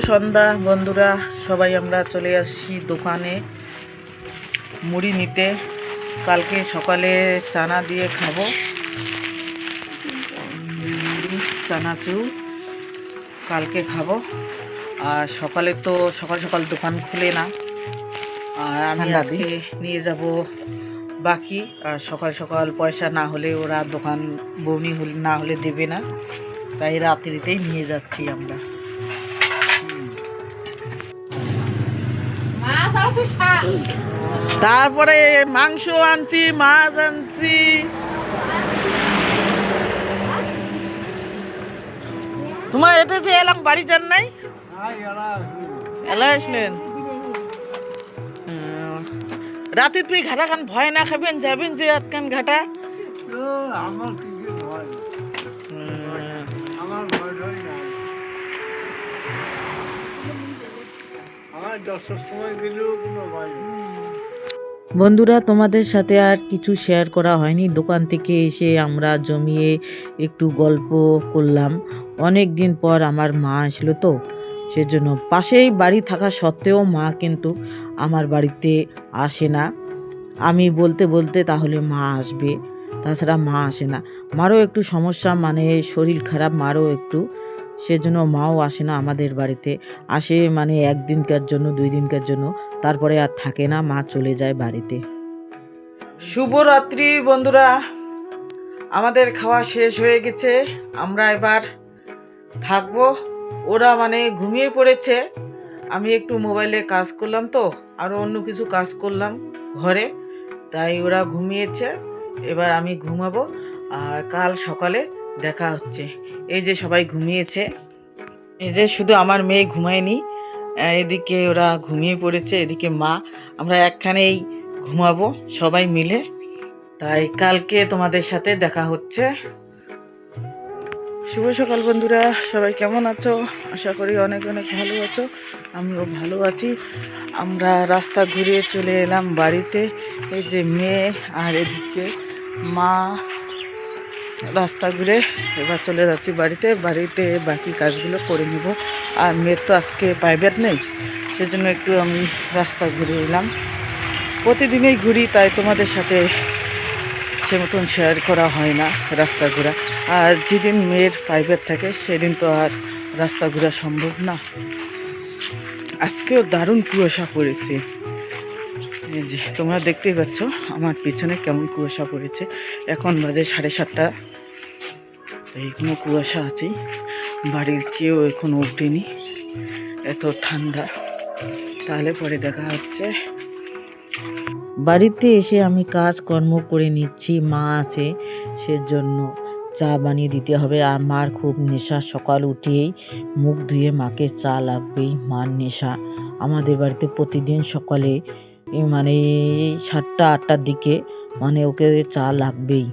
সন্ধ্যা বন্ধুরা সবাই আমরা চলে আসছি দোকানে মুড়ি নিতে। কালকে সকালে চানা দিয়ে খাব। মুড়ি চানাচুর কালকে খাব। আর সকালে তো সকাল সকাল দোকান খুলে না। আর আমি আজকে নিয়ে যাব বাকি। আর সকাল সকাল পয়সা না হলে ওরা দোকান বৌনি হলে না হলে দেবে না। তাই রাত্রিতেই নিয়ে যাচ্ছি আমরা। তারপরে মাংস আনছি মাছ আনছি। তোমার এটা যে এলাম বাড়ি যান নাই? এলা আসলেন। রাতে তুই ঘাটা খান ভয় না খাবেন যাবেন যে আতকান ঘাটা? আমার কিছু ভয়। বন্ধুরা, তোমাদের সাথে আর কিছু শেয়ার করা হয়নি। দোকান থেকে এসে আমরা জমিয়ে একটু গল্প করলাম। অনেক দিন পর আমার মা আসলো তো, সেজন্য পাশেই বাড়ি থাকা সত্ত্বেও মা কিন্তু আমার বাড়িতে আসে না। আমি বলতে বলতে তাহলে মা আসবে, তাছাড়া মা আসে না। মারও একটু সমস্যা মানে শরীর খারাপ, মারও একটু সেজন্য মাও আসে না আমাদের বাড়িতে। আসে মানে একদিনকার জন্য দুই দিনকার জন্য। তারপরে আর থাকে না, মা চলে যায় বাড়িতে। শুভরাত্রি বন্ধুরা। আমাদের খাওয়া শেষ হয়ে গেছে। আমরা এবার থাকব। ওরা মানে ঘুমিয়ে পড়েছে। আমি একটু মোবাইলে কাজ করলাম তো আরও অন্য কিছু কাজ করলাম ঘরে। তাই ওরা ঘুমিয়েছে। এবার আমি ঘুমাবো। আর কাল সকালে দেখা হচ্ছে। এই যে সবাই ঘুমিয়েছে। এই যে শুধু আমার মেয়ে ঘুমায়নি এদিকে ওরা ঘুমিয়ে পড়েছে, এদিকে মা। আমরা একখানেই ঘুমাবো সবাই মিলে। তাই কালকে তোমাদের সাথে দেখা হচ্ছে। শুভ সকাল বন্ধুরা, সবাই কেমন আছো? আশা করি অনেক অনেক ভালো আছো। আমিও ভালো আছি। আমরা রাস্তা ঘুরে চলে এলাম বাড়িতে। এই যে মেয়ে আর এদিকে মা। রাস্তা ঘুরে এবার চলে যাচ্ছি বাড়িতে। বাড়িতে বাকি কাজগুলো করে নিব। আর মেয়ের তো আজকে প্রাইভেট নেই, সেজন্য একটু আমি রাস্তা ঘুরে এলাম। প্রতিদিনই ঘুরি, তাই তোমাদের সাথে সে মতন শেয়ার করা হয় না রাস্তা ঘোরা। আর যেদিন মেয়ের প্রাইভেট থাকে, সেদিন তো আর রাস্তা ঘোরা সম্ভব না। আজকেও দারুণ কুয়াশা পড়েছে। এই যে তোমরা দেখতেই পাচ্ছ আমার পিছনে কেমন কুয়াশা পড়েছে। এখন বাজে সাড়ে সাতটা। এইখনো কুয়াশা আছে বাড়ির কেউ এখনও ওঠেনি। এত ঠান্ডা। তাহলে পরে দেখা হচ্ছে। বাড়িতে এসে আমি কাজ কর্ম করে নিচ্ছি, মা আছে, সেজন্য চা বানিয়ে দিতে হবে। আর মার খুব নেশা, সকাল উঠেই মুখ ধুয়ে মাকে চা লাগবেই, মার নেশা। আমাদের বাড়িতে প্রতিদিন সকালে মানে সাতটা, আটটার দিকে মানে ওকে চা লাগবেই।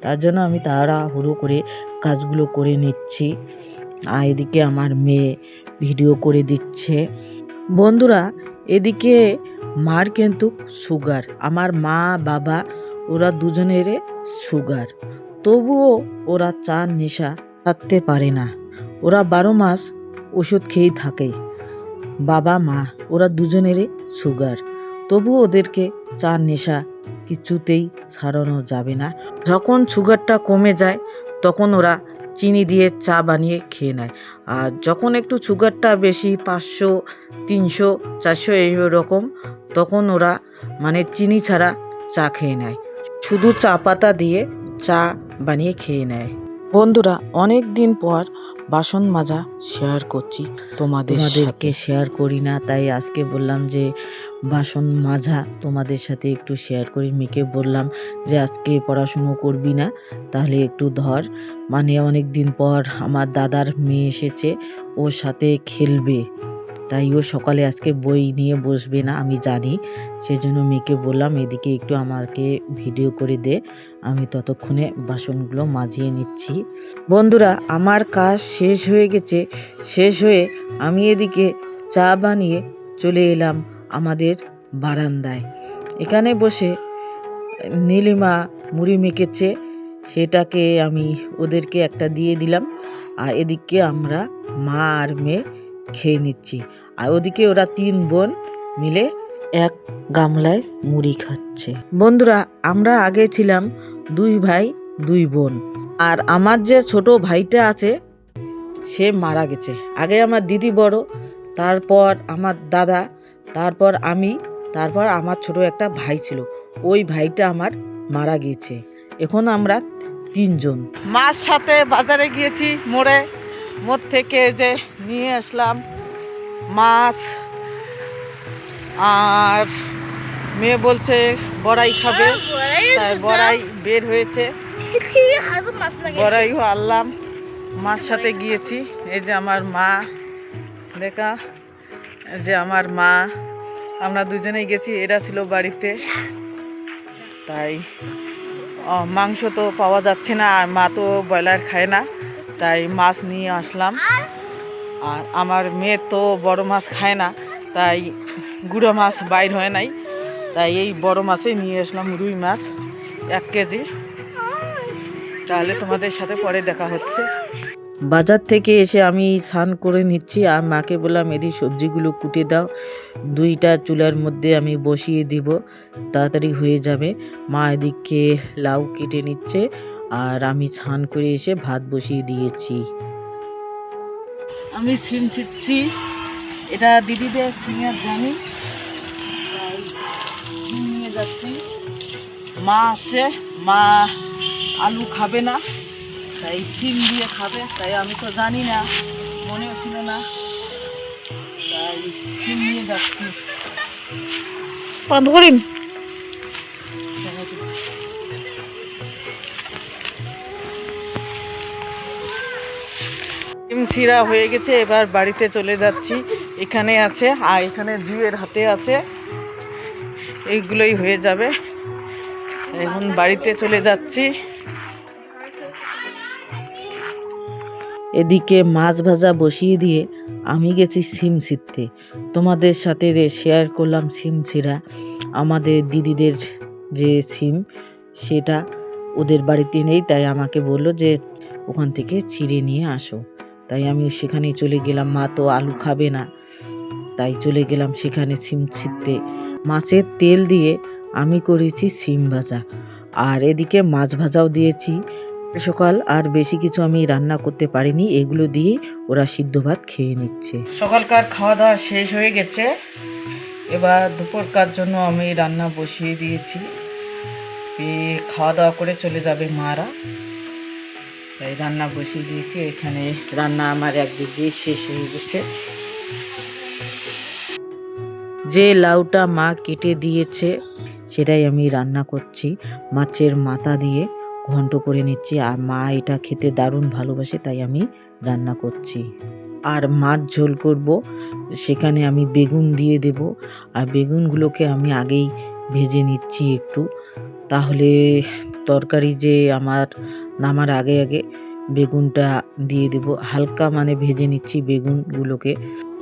তার জন্য আমি তাড়াহুড়ো করে কাজগুলো করে নিচ্ছি। আর এদিকে আমার মেয়ে ভিডিও করে দিচ্ছে। বন্ধুরা, এদিকে মার কিন্তু সুগার। আমার মা, বাবা, ওরা দুজনের সুগার। তবুও ওরা চা নেশা থাকতে পারে না। ওরা বারো মাস ওষুধ খেয়েই থাকে। বাবা, মা, ওরা দুজনেরই সুগার। তবুও ওদেরকে চা নেশা কিছুতেই সারানো যাবে না। যখন সুগারটা কমে যায়, তখন ওরা চিনি দিয়ে চা বানিয়ে খেয়ে নেয়। আর যখন একটু সুগারটা বেশি পাঁচশো, তিনশো, চারশো এই রকম, তখন ওরা মানে চিনি ছাড়া চা খেয়ে নেয়। শুধু চা পাতা দিয়ে চা বানিয়ে খেয়ে নেয়। বন্ধুরা, অনেক দিন পর বাসন মাজা শেয়ার করছি তোমাদের তোমাদেরকে শেয়ার করি না তাই আজকে বললাম যে বাসন মাজা তোমাদের সাথে একটু শেয়ার করি। মেয়েকে বললাম যে আজকে পড়াশুনো করবি না তাহলে একটু ধর। মানে অনেক দিন পর আমার দাদার মেয়ে এসেছে ওর সাথে খেলবে। তাই ও সকালে আজকে বই নিয়ে বসবে না, আমি জানি। সেজন্য মেয়েকে বললাম, এদিকে একটু আমাকে ভিডিও করে দে, আমি ততক্ষণে বাসনগুলো মাজিয়ে নিচ্ছি। বন্ধুরা, আমার কাজ শেষ হয়ে গেছে। শেষ হয়ে আমি এদিকে চা বানিয়ে চলে এলাম আমাদের বারান্দায়। এখানে বসে নীলিমা মুড়ি মেখেছে, সেটাকে আমি ওদেরকে একটা দিয়ে দিলাম। আর এদিকে আমরা মা আর মেয়ে খেয়ে নিচ্ছি। আর ওদিকে ওরা তিন বোন মিলে এক গামলায় মুড়ি খাচ্ছে। বন্ধুরা, আমরা আগে ছিলাম দুই ভাই, দুই বোন। আর আমার যে ছোট ভাইটা আছে, সে মারা গেছে। আগে আমার দিদি বড়, তারপর আমার দাদা, তারপর আমি, তারপর আমার ছোট একটা ভাই ছিল। ওই ভাইটা আমার মারা গিয়েছে। এখন আমরা তিনজন। মার সাথে বাজারে গিয়েছি মোড়ে। মোড় থেকে যে নিয়ে আসলাম মাছ আর মেয়ে বলছে বড়াই খাবে তাই বড়াই বের হয়েছে। বড়াইও আনলাম মার সাথে গিয়েছি। এই যে আমার মা দেখা এই যে আমার মা আমরা দুজনেই গেছি এরা ছিল বাড়িতে। তাই মাংস তো পাওয়া যাচ্ছে না আর মা তো ব্রয়লার খায় না। তাই মাছ নিয়ে আসলাম। আর আমার মেয়ে তো বড় মাছ খায় না, তাই গুঁড়ো মাছ বাইর হয় নাই। তাই এই বড় মাছই নিয়ে আসলাম রুই মাছ, এক কেজি। তাহলে তোমাদের সাথে পরে দেখা হচ্ছে। বাজার থেকে এসে আমি স্নান করে নিচ্ছি, আর মাকে বললাম এদি সবজিগুলো কুটে দাও। দুইটা চুলার মধ্যে আমি বসিয়ে দিব, তাড়াতাড়ি হয়ে যাবে। মা এদিকে লাউ কেটে নিচ্ছে। আর আমি স্নান করে এসে ভাত বসিয়ে দিয়েছি। আমি সিম ছিটছি। এটা দিদিদের সিমের জানি। নিয়ে যাচ্ছি। মা আসে মা আলু খাবে না তাই সিম দিয়ে খাবে তাই আমি তো জানি না মনেও ছিল না। তাই সিম নিয়ে যাচ্ছি। বন্ধ সিরা হয়ে গেছে, এবার বাড়িতে চলে যাচ্ছি। এখানে আছে, আর এখানে জুয়ের হাতে আছে। এইগুলোই হয়ে যাবে। এখন বাড়িতে চলে যাচ্ছি। এদিকে মাছ ভাজা বসিয়ে দিয়ে আমি গেছি সিম ছিঁড়তে তোমাদের সাথে শেয়ার করলাম সিম ছিঁড়া। আমাদের দিদিদের যে সিম, সেটা ওদের বাড়িতে নেই, তাই আমাকে বলল যে ওখান থেকে ছিঁড়ে নিয়ে আসো। তাই আমি সেখানে চলে গেলাম। মা তো আলু খাবে না। তাই চলে গেলাম সেখানে সিম ছিঁড়তে মাছের তেল দিয়ে আমি করেছি সিম ভাজা। আর এদিকে মাছ ভাজাও দিয়েছি। সকাল আর বেশি কিছু আমি রান্না করতে পারিনি। এগুলো দিয়ে ওরা সিদ্ধ ভাত খেয়ে নিচ্ছে। সকালকার খাওয়া দাওয়া শেষ হয়ে গেছে। এবার দুপুরকার জন্য আমি রান্না বসিয়ে দিয়েছি। দিয়ে খাওয়া দাওয়া করে চলে যাবে মারা। তাই রান্না বসিয়ে দিয়েছি। এখানে রান্না আমার একদিক দিয়ে শেষ হয়ে গেছে। যে লাউটা মা কেটে দিয়েছে, সেটাই আমি রান্না করছি। মাছের মাথা দিয়ে ঘন্ট করে নিচ্ছি। আর মা এটা খেতে দারুণ ভালোবাসে, তাই আমি রান্না করছি। আর মাছ ঝোল করব, সেখানে আমি বেগুন দিয়ে দেব। আর বেগুনগুলোকে আমি আগেই ভেজে নিচ্ছি একটু। তাহলে তরকারি যে আমার নামার আগে আগে বেগুনটা দিয়ে দেব। হালকা মানে ভেজে নিচ্ছি বেগুনগুলোকে।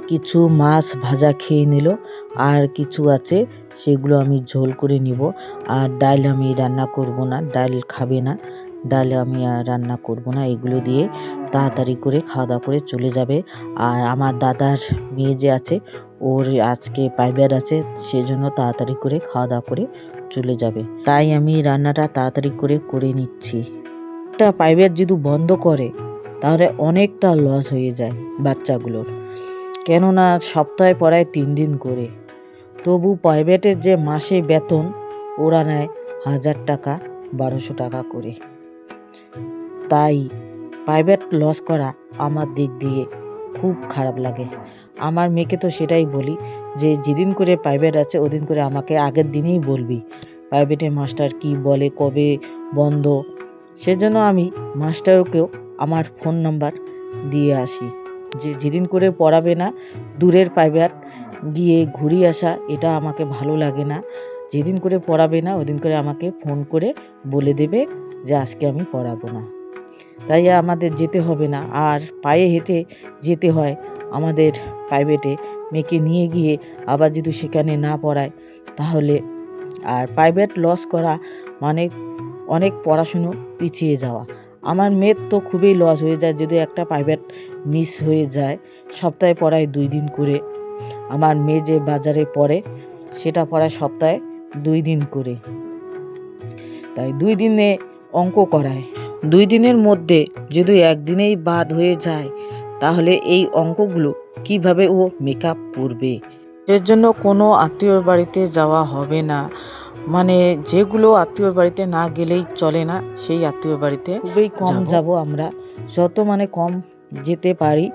কিছু মাছ ভাজা খেয়ে নিল। আর কিছু আছে, সেগুলো আমি ঝোল করে নিব। আর ডাল আমি রান্না করব না, ডাল খাবে না। ডাল আমি আর রান্না করব না, এগুলো দিয়ে তাড়াতাড়ি করে খাওয়া দাওয়া করে চলে যাবে। আর আমার দাদার মেয়ে যে আছে, ওর আজকে পাইবার আছে, সেজন্য তাড়াতাড়ি করে খাওয়া দাওয়া করে চলে যাবে। তাই আমি রান্নাটা তাড়াতাড়ি করে করে নিচ্ছি। একটা পাইবার যদি বন্ধ করে, তাহলে অনেকটা লস হয়ে যায় বাচ্চাগুলোর কেননা সপ্তাহে পড়ায় তিন দিন করে। তবু প্রাইভেটের যে মাসে বেতন, ওরা নেয় হাজার টাকা, বারোশো টাকা করে। তাই প্রাইভেট লস করা আমার দিক দিয়ে খুব খারাপ লাগে। আমার মেয়েকে তো সেটাই বলি যে, যেদিন করে প্রাইভেট আছে, ওদিন করে আমাকে আগের দিনেই বলবি প্রাইভেটে মাস্টার কি বলে, কবে বন্ধ সেজন্য আমি মাস্টারকেও আমার ফোন নাম্বার দিয়ে আসি। যে যেদিন করে পড়াবে না, দূরের প্রাইভেট গিয়ে ঘুরিয়ে আসা, এটা আমাকে ভালো লাগে না। যেদিন করে পড়াবে না, ওদিন করে আমাকে ফোন করে বলে দেবে যে আজকে আমি পড়াবো না। তাই আমাদের যেতে হবে না। আর পায়ে হেঁটে যেতে হয় আমাদের প্রাইভেটে মেয়েকে নিয়ে গিয়ে আবার যদি সেখানে না পড়ায়, তাহলে আর প্রাইভেট লস করা মানে অনেক পড়াশুনো পিছিয়ে যাওয়া। আমার মেয়ের তো খুবই লস হয়ে যায়, যদি একটা প্রাইভেট মিস হয়ে যায়, সপ্তাহে পড়ায় দুই দিন করে। আমার মেয়ে যে বাজারে পড়ে, সেটা পড়ায় সপ্তাহে দুই দিন করে। তাই দুই দিনে অঙ্ক করায়। দুই দিনের মধ্যে যদি একদিনেই বাদ হয়ে যায়, তাহলে এই অঙ্কগুলো কীভাবে ও মেকআপ করবে? এর জন্য কোনো আত্মীয়র বাড়িতে যাওয়া হবে না। মানে যেগুলো আত্মীয়র বাড়িতে না গেলেই চলে না সেই আত্মীয় বাড়িতে খুবই কম যাব। আমরা। যত মানে কম যেতে পারি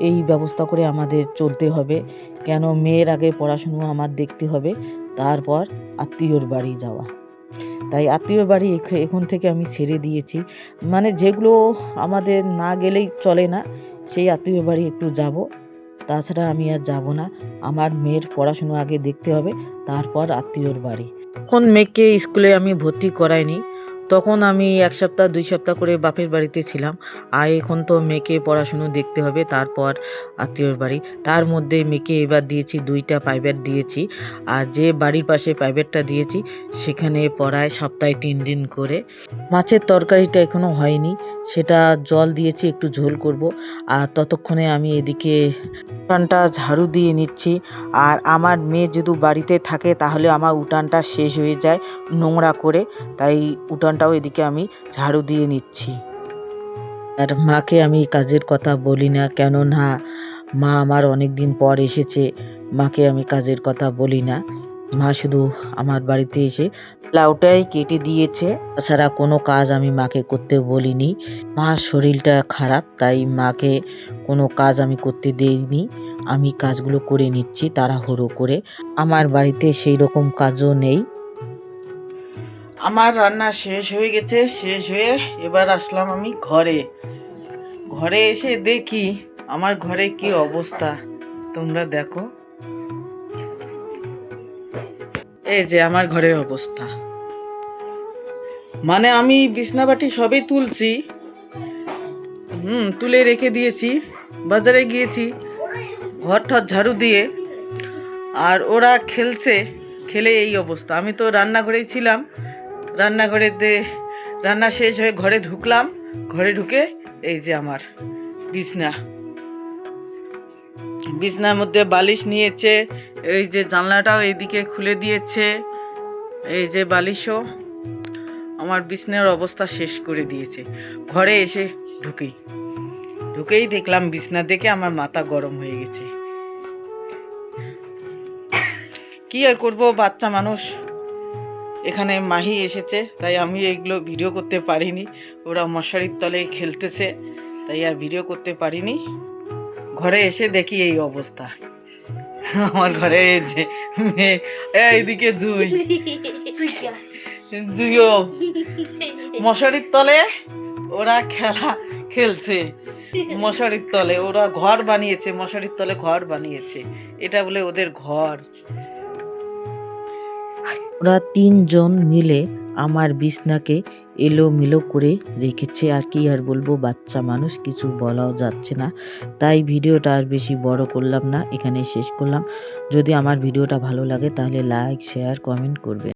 এই ব্যবস্থা করে আমাদের চলতে হবে। কেন মেয়ের আগে পড়াশুনো আমার দেখতে হবে তারপর আত্মীয়র বাড়ি যাওয়া। তাই আত্মীয় বাড়ি এখ- এখন থেকে আমি ছেড়ে দিয়েছি। মানে যেগুলো আমাদের না গেলেই চলে না সেই আত্মীয় বাড়ি একটু যাব। তাছাড়া আমি আর যাব না। আমার মেয়ের পড়াশুনো আগে দেখতে হবে তারপর আত্মীয়র বাড়ি। তখন মেয়েকে স্কুলে আমি ভর্তি করাইনি। তখন আমি এক সপ্তাহ, দুই সপ্তাহ করে বাপের বাড়িতে ছিলাম। আর এখন তো মেয়েকে পড়াশুনো দেখতে হবে, তারপর আত্মীয়র বাড়ি। তার মধ্যে মেয়েকে এবার দিয়েছি, দুইটা প্রাইভেট দিয়েছি। আর যে বাড়ির পাশে প্রাইভেটটা দিয়েছি, সেখানে পড়ায় সপ্তাহে তিন দিন করে। মাছের তরকারিটা এখনও হয়নি, সেটা জল দিয়েছি, একটু ঝোল করব। আর ততক্ষণে আমি এদিকে উঠানটা ঝাড়ু দিয়ে নিচ্ছি। আর আমার মেয়ে যদি বাড়িতে থাকে, তাহলে আমার উঠানটা শেষ হয়ে যায় নোংরা করে। তাই উঠানটাও এদিকে আমি ঝাড়ু দিয়ে নিচ্ছি। আর মাকে আমি কাজের কথা বলি না, কেন না? মা আমার অনেক দিন পর এসেছে, মাকে আমি কাজের কথা বলি না। মা শুধু আমার বাড়িতে এসে লাউটাই কেটে দিয়েছে, তাছাড়া কোনো কাজ আমি মাকে করতে বলিনি। মার শরীরটা খারাপ, তাই মাকে কোনো কাজ আমি করতে দেইনি। আমি কাজগুলো করে নিচ্ছি, তাড়াহুড়ো করে। আমার বাড়িতে সেই রকম কাজও নেই। আমার রান্না শেষ হয়ে গেছে, শেষ হয়ে এবার আসলাম আমি ঘরে। ঘরে এসে দেখি আমার ঘরে কি অবস্থা। তোমরা দেখো। এই যে আমার ঘরের অবস্থা। মানে আমি বিছনাবাটি সবই তুলছি। হুম, তুলে রেখে দিয়েছি, বাজারে গিয়েছি ঘর ঠর ঝাড়ু দিয়ে। আর ওরা খেলছে, খেলে এই অবস্থা। আমি তো রান্নাঘরেই ছিলাম। রান্নাঘরেতে রান্না শেষ হয়ে ঘরে ঢুকলাম। ঘরে ঢুকে এই যে আমার বিছনা। বিছনার মধ্যে বালিশ নিয়েছে, এই যে জানলাটাও এইদিকে খুলে দিয়েছে, এই যে বালিশও। আমার বিছনার অবস্থা শেষ করে দিয়েছে। ঘরে এসে ঢুকেই। ঢুকেই দেখলাম বিছনা দেখে আমার মাথা গরম হয়ে গেছে। কি আর করব, বাচ্চা মানুষ। এখানে মাহি এসেছে, তাই আমি এগুলো ভিডিও করতে পারিনি। ওরা মশারির তলে খেলতেছে, তাই আর ভিডিও করতে পারিনি। ঘরে এসে দেখি এই অবস্থা। আমার ঘরে যে মেয়ে এইদিকে জুই। জুইও। মশারির তলে ওরা খেলা খেলছে। মশারির তলে, ওরা ঘর বানিয়েছে, মশারির তলে ঘর বানিয়েছে। এটা বলে ওদের ঘর। ওরা তিনজন মিলে আমার বিছনাকে এলোমেলো করে রেখেছে আর কি আর বলব, বাচ্চা মানুষ, কিছু বলাও যাচ্ছে না। তাই ভিডিওটা আর বেশি বড় করলাম না এখানে শেষ করলাম। যদি আমার ভিডিওটা ভালো লাগে তাহলে লাইক শেয়ার কমেন্ট করবে